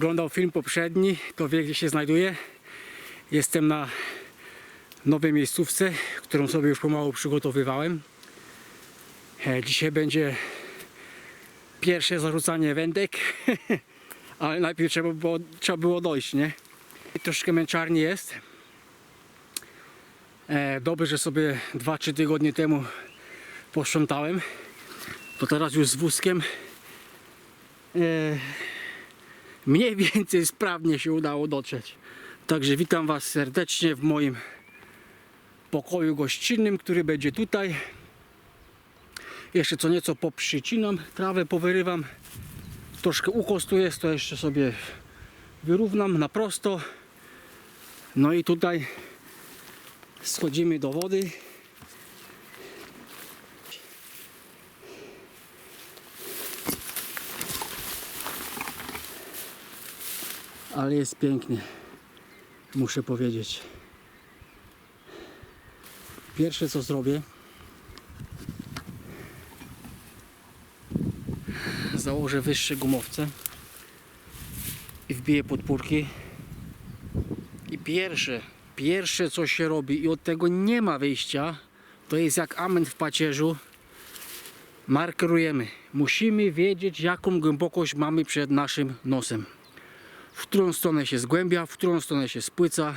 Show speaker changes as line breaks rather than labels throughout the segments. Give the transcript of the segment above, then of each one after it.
oglądał film poprzedni, to wie gdzie się znajduję. Jestem na nowej miejscówce, którą sobie już pomału przygotowywałem. E, Dzisiaj będzie pierwsze zarzucanie wędek, ale najpierw trzeba było, trzeba było dojść, nie? Troszkę męczarni jest. E, Dobrze, że sobie 2-3 tygodnie temu posprzątałem. To teraz już z wózkiem e, mniej więcej sprawnie się udało dotrzeć. Także witam Was serdecznie w moim pokoju gościnnym, który będzie tutaj. Jeszcze co nieco poprzycinam, trawę powyrywam. Troszkę ukos tu jest, to jeszcze sobie wyrównam na prosto. No i tutaj schodzimy do wody. Ale jest pięknie. Muszę powiedzieć. Pierwsze co zrobię, założę wyższe gumowce i wbiję podpórki. I pierwsze, pierwsze co się robi i od tego nie ma wyjścia, to jest jak amen w pacierzu. Markerujemy. Musimy wiedzieć jaką głębokość mamy przed naszym nosem w którą stronę się zgłębia, w którą stronę się spłyca,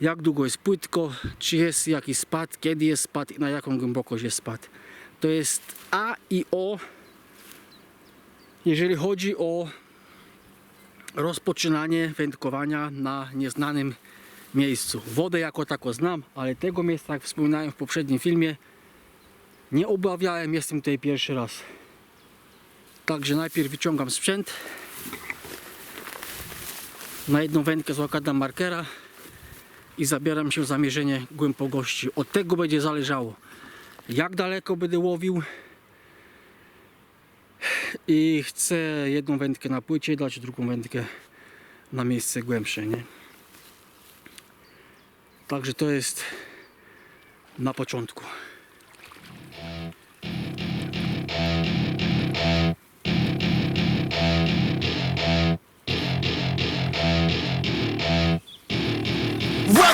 jak długo jest płytko, czy jest jakiś spad, kiedy jest spad i na jaką głębokość jest spad. To jest A i O, jeżeli chodzi o rozpoczynanie wędkowania na nieznanym miejscu. Wodę jako tako znam, ale tego miejsca, jak wspominałem w poprzednim filmie, nie obawiałem, jestem tutaj pierwszy raz. Także najpierw wyciągam sprzęt, na jedną wędkę zakładam markera i zabieram się za mierzenie głębokości. Od tego będzie zależało, jak daleko będę łowił i chcę jedną wędkę na płycie dać, drugą wędkę na miejsce głębsze, nie? Także to jest na początku.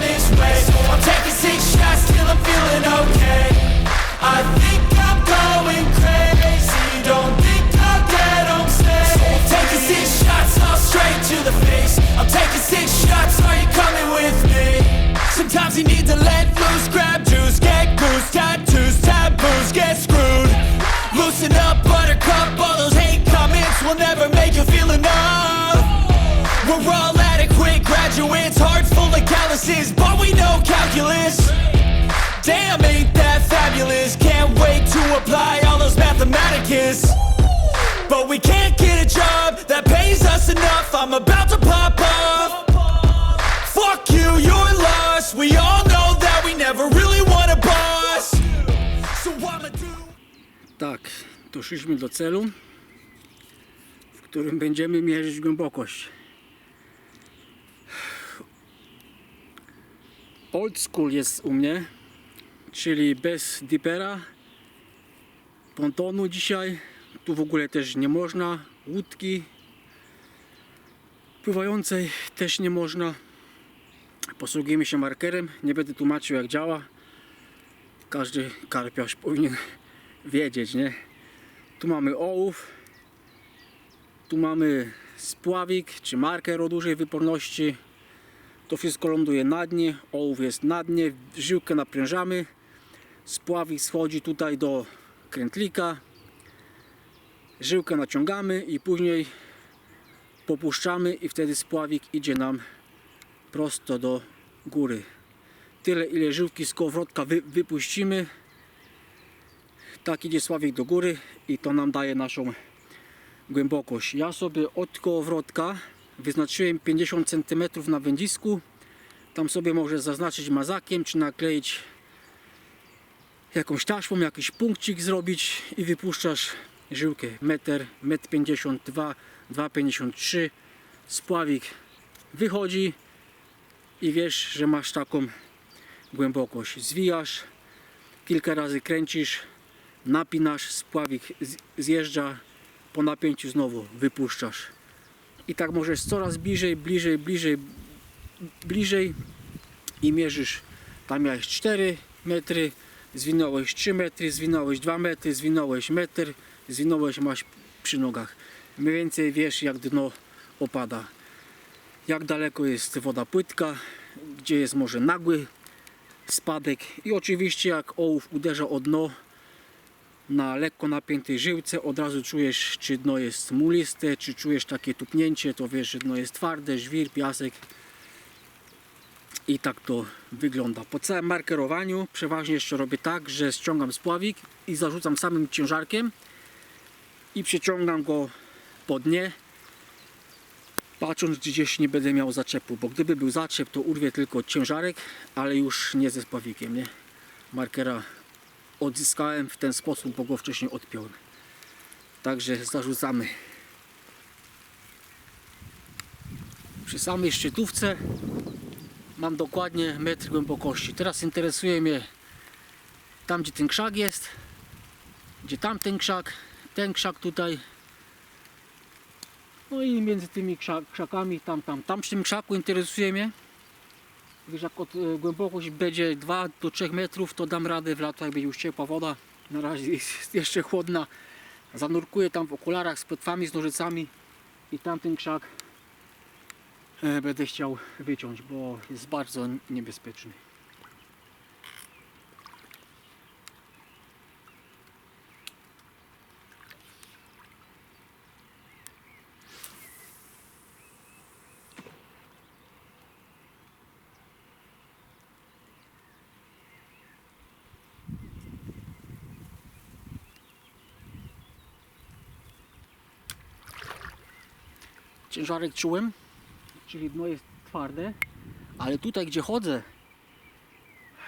this way. So I'm taking six shots till I'm feeling okay. I think I'm going crazy. Don't think I'll get home safe So I'm taking six shots all straight to the face. I'm taking six shots, are you coming with me? Sometimes you need to let loose, grab juice, get goose, tattoos, taboos, get screwed. Loosen up, buttercup, all those hate comments will never make you feel enough. We're all adequate graduates, hearts full of calluses, but we know calculus Damn, ain't that fabulous? Can't wait to apply all those mathematicus. But we can't get a job that pays us enough. I'm about to pop. Fuck you, you're lost. We all know that we never really want a boss. So I'ma do.
Tak, doszliśmy do celu, w którym będziemy mierzyć głębokość. Old school jest u mnie, czyli bez dipera, pontonu dzisiaj. Tu w ogóle też nie można, łódki pływającej też nie można. Posługujemy się markerem, nie będę tłumaczył jak działa. Każdy karpiarz powinien wiedzieć, nie? Tu mamy ołów, tu mamy spławik czy marker o dużej wyporności. To wszystko ląduje na dnie, ołów jest na dnie, żyłkę naprężamy, spławik schodzi tutaj do krętlika, żyłkę naciągamy i później popuszczamy i wtedy spławik idzie nam prosto do góry. Tyle ile żyłki z kołowrotka wy, wypuścimy, tak idzie sławik do góry i to nam daje naszą głębokość. Ja sobie od kołowrotka wyznaczyłem 50 cm na wędzisku. Tam sobie możesz zaznaczyć mazakiem, czy nakleić jakąś taśmą, jakiś punkcik zrobić i wypuszczasz żyłkę. Metr, metr 52, 2,53 spławik wychodzi i wiesz, że masz taką głębokość. Zwijasz, kilka razy kręcisz, napinasz, spławik zjeżdża, po napięciu znowu wypuszczasz. I tak możesz coraz bliżej, bliżej, bliżej, bliżej i mierzysz. Tam miałeś 4 metry, zwinąłeś 3 metry, zwinąłeś 2 metry, zwinąłeś metr, zwinąłeś, masz przy nogach. Mniej więcej wiesz jak dno opada. Jak daleko jest woda płytka, gdzie jest może nagły spadek i oczywiście jak ołów uderza o dno na lekko napiętej żyłce od razu czujesz czy dno jest muliste, czy czujesz takie tupnięcie, to wiesz, że dno jest twarde, żwir, piasek i tak to wygląda. Po całym markerowaniu przeważnie jeszcze robię tak, że ściągam spławik i zarzucam samym ciężarkiem i przeciągam go po dnie patrząc gdzieś nie będę miał zaczepu, bo gdyby był zaczep to urwie tylko ciężarek, ale już nie ze spławikiem, nie? Markera odzyskałem w ten sposób, bo go wcześniej odpiąłem. Także zarzucamy. Przy samej szczytówce mam dokładnie metr głębokości. Teraz interesuje mnie tam, gdzie ten krzak jest, gdzie tamten krzak, ten krzak tutaj. No i między tymi krzak, krzakami, tam, tam, tam przy tym krzaku interesuje mnie. Wiesz, jak od, e, głębokość będzie 2 do 3 metrów, to dam radę w lato, jak będzie już ciepła woda. Na razie jest jeszcze chłodna. Zanurkuję tam w okularach z płetwami, z nożycami i tamten krzak e, będę chciał wyciąć, bo jest bardzo niebezpieczny. Ciężarek czułem, czyli dno jest twarde, ale tutaj gdzie chodzę,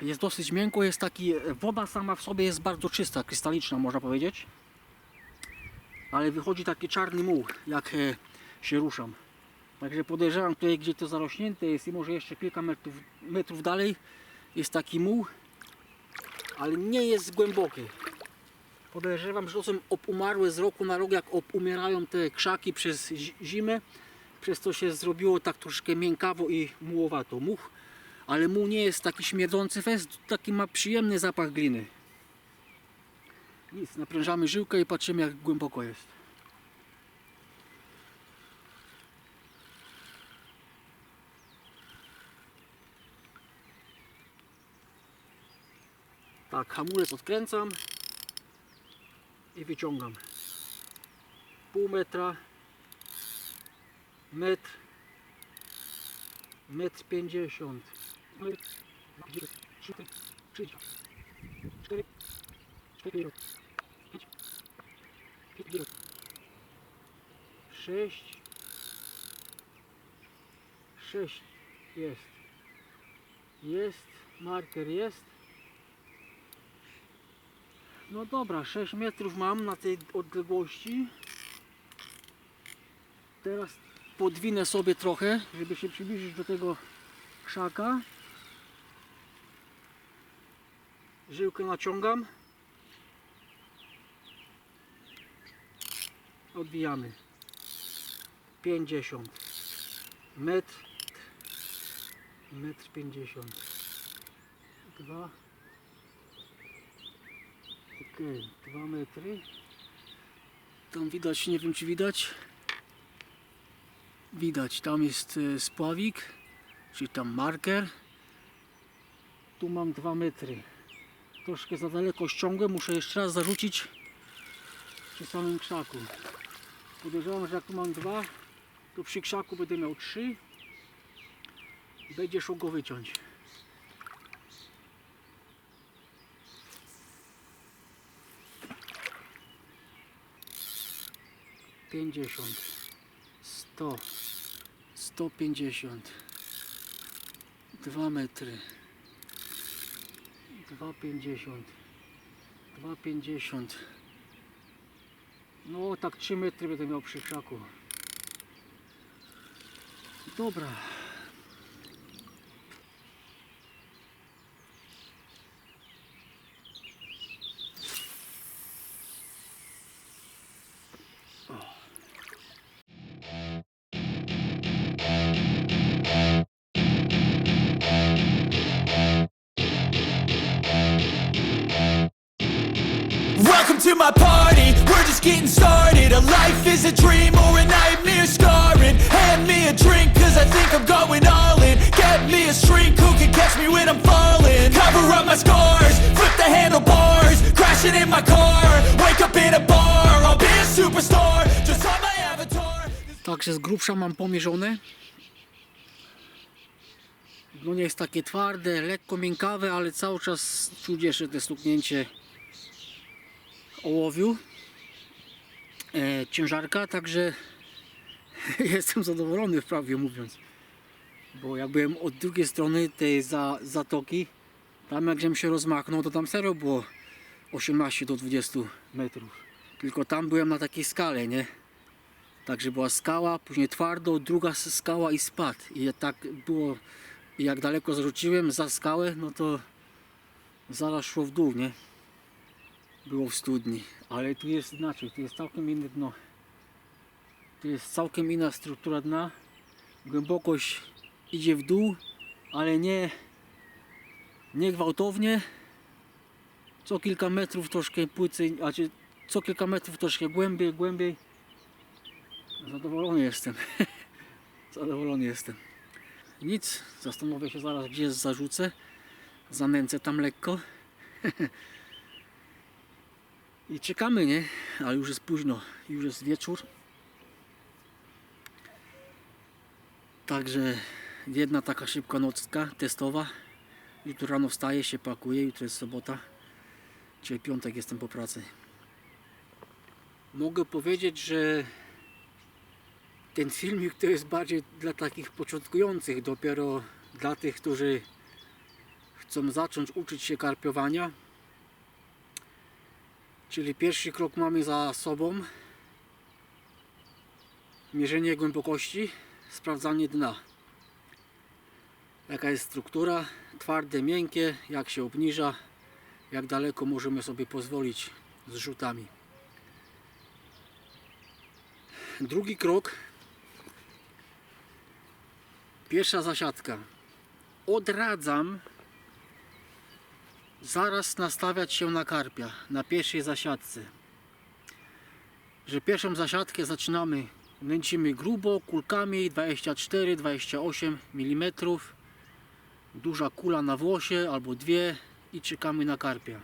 jest dosyć miękko, jest taki, woda sama w sobie jest bardzo czysta, krystaliczna można powiedzieć. Ale wychodzi taki czarny muł, jak e, się ruszam. Także podejrzewam tutaj, gdzie to zarośnięte jest i może jeszcze kilka metrów, metrów dalej jest taki muł, ale nie jest głęboki. Podejrzewam, że to są obumarłe z roku na rok, jak obumierają te krzaki przez zi- zimę, przez to się zrobiło tak troszkę miękawo i mułowato. Much, ale muł nie jest taki śmierdzący fest, taki ma przyjemny zapach gliny. Nic, naprężamy żyłkę i patrzymy jak głęboko jest. Tak, hamulec odkręcam i wyciągam. Pół metra, metr, metr pięćdziesiąt, cztery, cztery, pięć, pięć, sześć, sześć jest, jest, marker jest. No dobra, 6 metrów mam na tej odległości. Teraz podwinę sobie trochę, żeby się przybliżyć do tego krzaka. Żyłkę naciągam. Odbijamy. 50 metr metr 50 dwa Okej, dwa metry. Tam widać, nie wiem czy widać. Widać, tam jest e, spławik, czyli tam marker. Tu mam dwa metry. Troszkę za daleko ściągłem, muszę jeszcze raz zarzucić przy samym krzaku. Podejrzewam, że jak tu mam dwa, to przy krzaku będę miał trzy. i Będzie szło go wyciąć. pięćdziesiąt, sto, sto pięćdziesiąt, dwa metry, dwa pięćdziesiąt, dwa pięćdziesiąt. No tak trzy metry będę miał przy krzaku. Dobra.
Getting started. A life is a dream or a nightmare scarring. Hand me a drink cause I think I'm going all in. Get me a shrink who can catch me when I'm falling. Cover up my scars, flip the handlebars. Crashing in my car, wake up in a bar. I'll be a superstar, just on my avatar.
Także z grubsza mam pomierzone. No nie jest takie twarde, lekko miękkawe, ale cały czas czuć jeszcze te stuknięcie ołowiu. E, ciężarka, także jestem zadowolony wprawdzie mówiąc. Bo jak byłem od drugiej strony tej za, zatoki, tam jak się rozmachnął, to tam serio było 18 do 20 metrów. Tylko tam byłem na takiej skale, nie? Także była skała, później twardo, druga skała i spadł. I tak było, jak daleko zarzuciłem za skałę, no to zaraz szło w dół, nie? Było w studni. Ale tu jest inaczej, tu jest całkiem inne dno. Tu jest całkiem inna struktura dna. Głębokość idzie w dół, ale nie, nie gwałtownie. Co kilka metrów troszkę płycej, a czy co kilka metrów troszkę głębiej, głębiej. Zadowolony jestem. Zadowolony jestem. Nic, zastanowię się zaraz, gdzie zarzucę. Zanęcę tam lekko. I czekamy, nie? Ale już jest późno, już jest wieczór. Także jedna taka szybka nocka testowa. Jutro rano wstaję, się pakuję, jutro jest sobota. Dzisiaj piątek jestem po pracy. Mogę powiedzieć, że ten filmik to jest bardziej dla takich początkujących, dopiero dla tych, którzy chcą zacząć uczyć się karpiowania. Czyli pierwszy krok mamy za sobą. Mierzenie głębokości, sprawdzanie dna. Jaka jest struktura, twarde, miękkie, jak się obniża, jak daleko możemy sobie pozwolić z rzutami. Drugi krok. Pierwsza zasiadka. Odradzam zaraz nastawiać się na karpia na pierwszej zasiadce. Że pierwszą zasiadkę zaczynamy, nęcimy grubo, kulkami 24-28 mm. Duża kula na włosie albo dwie i czekamy na karpia.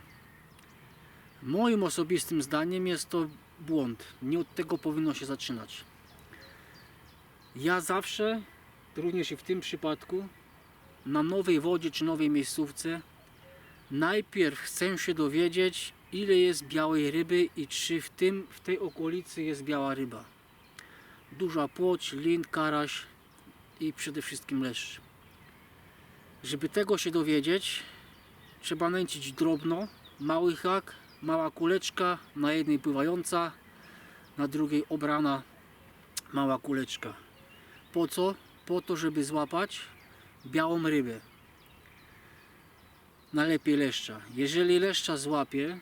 Moim osobistym zdaniem jest to błąd. Nie od tego powinno się zaczynać. Ja zawsze, również i w tym przypadku, na nowej wodzie czy nowej miejscówce, najpierw chcę się dowiedzieć, ile jest białej ryby i czy w, tym, w tej okolicy jest biała ryba. Duża płoć, lin, karaś i przede wszystkim leszcz. Żeby tego się dowiedzieć, trzeba nęcić drobno, mały hak, mała kuleczka, na jednej pływająca, na drugiej obrana mała kuleczka. Po co? Po to, żeby złapać białą rybę. Najlepiej leszcza. Jeżeli leszcza złapię,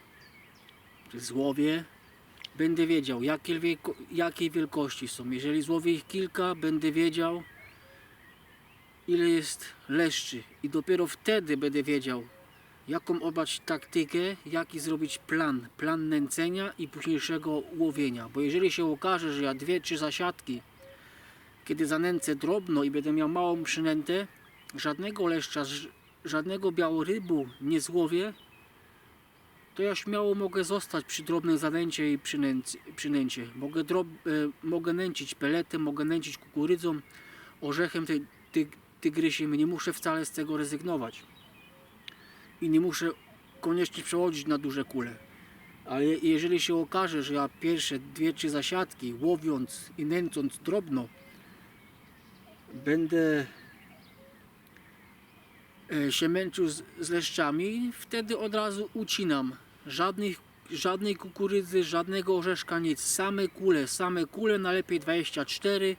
złowię, będę wiedział jakie, jakiej wielkości są. Jeżeli złowię ich kilka, będę wiedział ile jest leszczy i dopiero wtedy będę wiedział jaką obrać taktykę, jaki zrobić plan, plan nęcenia i późniejszego łowienia. Bo jeżeli się okaże, że ja dwie, trzy zasiadki, kiedy zanęcę drobno i będę miał małą przynętę, żadnego leszcza, żadnego białorybu nie złowię, to ja śmiało mogę zostać przy drobnym zanęcie i przynęc- przynęcie. Mogę, drob, e, mogę nęcić peletem, mogę nęcić kukurydzą, orzechem ty, ty, tygrysiem. Nie muszę wcale z tego rezygnować i nie muszę koniecznie przechodzić na duże kule. Ale jeżeli się okaże, że ja pierwsze dwie, trzy zasiadki łowiąc i nęcąc drobno będę się męczył z, leszczami, wtedy od razu ucinam. Żadnych, żadnej kukurydzy, żadnego orzeszka, nic. Same kule, same kule, najlepiej 24.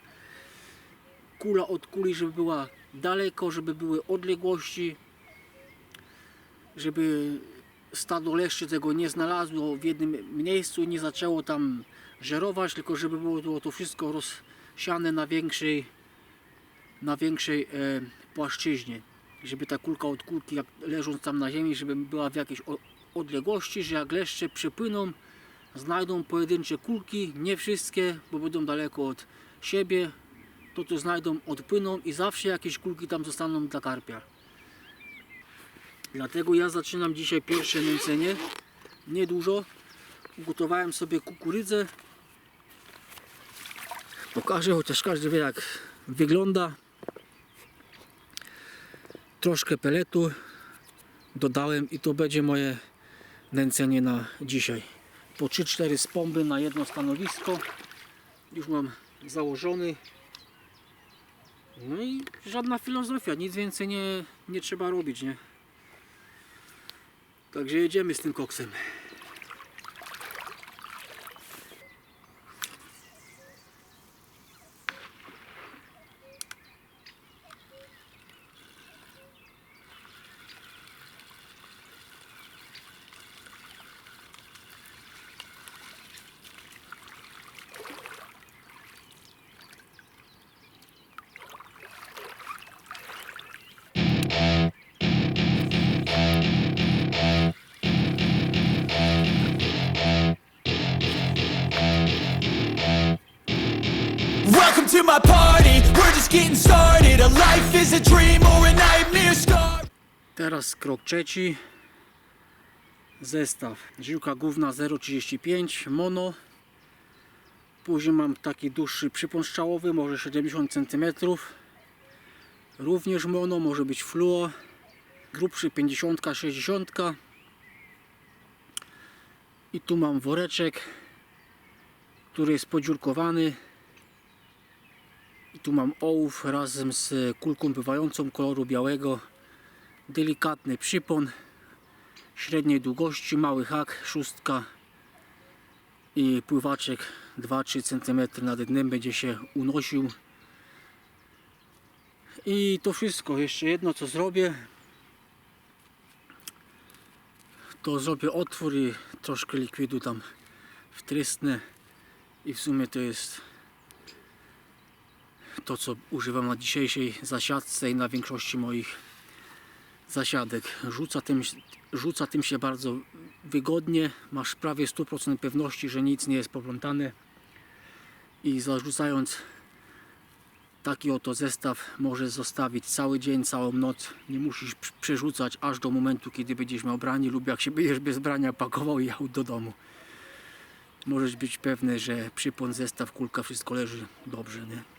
Kula od kuli, żeby była daleko, żeby były odległości żeby stado leszczy tego nie znalazło w jednym miejscu nie zaczęło tam żerować, tylko żeby było to wszystko rozsiane na większej, na większej e, płaszczyźnie. Żeby ta kulka od kulki, jak leżąc tam na ziemi, żeby była w jakiejś odległości, że jak leszcze przypłyną, znajdą pojedyncze kulki, nie wszystkie, bo będą daleko od siebie, to to znajdą, odpłyną i zawsze jakieś kulki tam zostaną dla karpia. Dlatego ja zaczynam dzisiaj pierwsze nęcenie. Niedużo. Ugotowałem sobie kukurydzę. Pokażę, chociaż każdy wie jak wygląda. Troszkę peletu dodałem i to będzie moje nęcenie na dzisiaj. Po 3-4 spomby na jedno stanowisko. Już mam założony. No i żadna filozofia, nic więcej nie, nie trzeba robić, nie? Także jedziemy z tym koksem. Teraz krok trzeci. Zestaw. Żyłka główna 0,35 mono. Później mam taki dłuższy przypon strzałowy, może 70 cm. Również mono, może być fluo. Grubszy 50, 60. I tu mam woreczek, który jest podziurkowany. I tu mam ołów razem z kulką pływającą koloru białego delikatny przypon średniej długości, mały hak, szóstka i pływaczek 2-3 cm nad dnem będzie się unosił. I to wszystko. Jeszcze jedno co zrobię, to zrobię otwór i troszkę likwidu tam wtrysnę i w sumie to jest to co używam na dzisiejszej zasiadce i na większości moich zasiadek. Rzuca tym, rzuca tym się bardzo wygodnie, masz prawie 100% pewności, że nic nie jest poplątane i zarzucając taki oto zestaw możesz zostawić cały dzień, całą noc. Nie musisz pr- przerzucać aż do momentu, kiedy będziesz miał branie lub jak się będziesz bez brania pakował i jechał do domu. Możesz być pewny, że przypon, zestaw, kulka, wszystko leży dobrze, nie?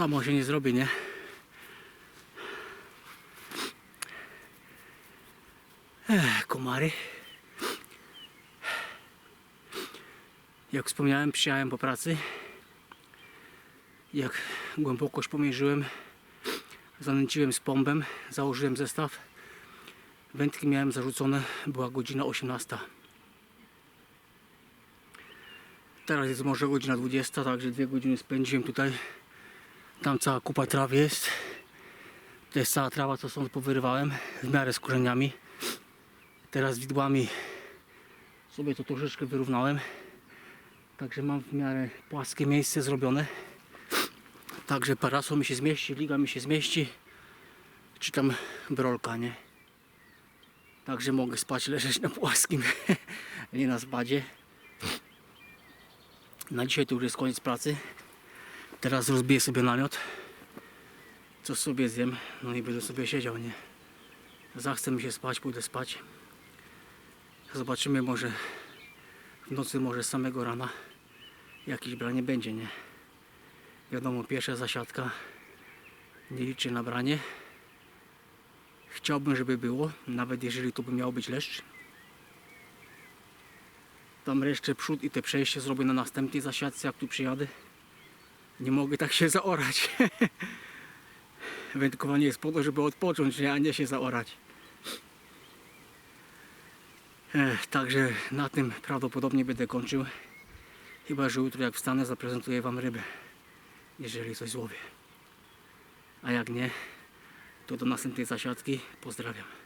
Samo się nie zrobi, nie? Ech, komary. Jak wspomniałem, przyjechałem po pracy. Jak głębokość pomierzyłem, zanęciłem z pompem, założyłem zestaw. Wędki miałem zarzucone, była godzina 18. Teraz jest może godzina 20, także dwie godziny spędziłem tutaj. Tam cała kupa traw jest. To jest cała trawa, co stąd powyrywałem w miarę z korzeniami. Teraz widłami sobie to troszeczkę wyrównałem. Także mam w miarę płaskie miejsce zrobione. Także parasol mi się zmieści, liga mi się zmieści. Czy tam brolka, nie? Także mogę spać, leżeć na płaskim, nie na spadzie. Na dzisiaj to już jest koniec pracy. Teraz rozbiję sobie namiot. Co sobie zjem, no i będę sobie siedział, nie? Zachce mi się spać, pójdę spać. Zobaczymy może w nocy, może samego rana jakieś branie będzie, nie? Wiadomo, pierwsza zasiadka nie liczy na branie. Chciałbym, żeby było, nawet jeżeli to by miał być leszcz. Tam jeszcze przód i te przejście zrobię na następnej zasiadce, jak tu przyjadę. Nie mogę tak się zaorać. Wędkowanie jest po to, żeby odpocząć, a nie się zaorać. Ech, także na tym prawdopodobnie będę kończył. Chyba, że jutro jak wstanę zaprezentuję Wam rybę. Jeżeli coś złowię. A jak nie, to do następnej zasiadki. Pozdrawiam.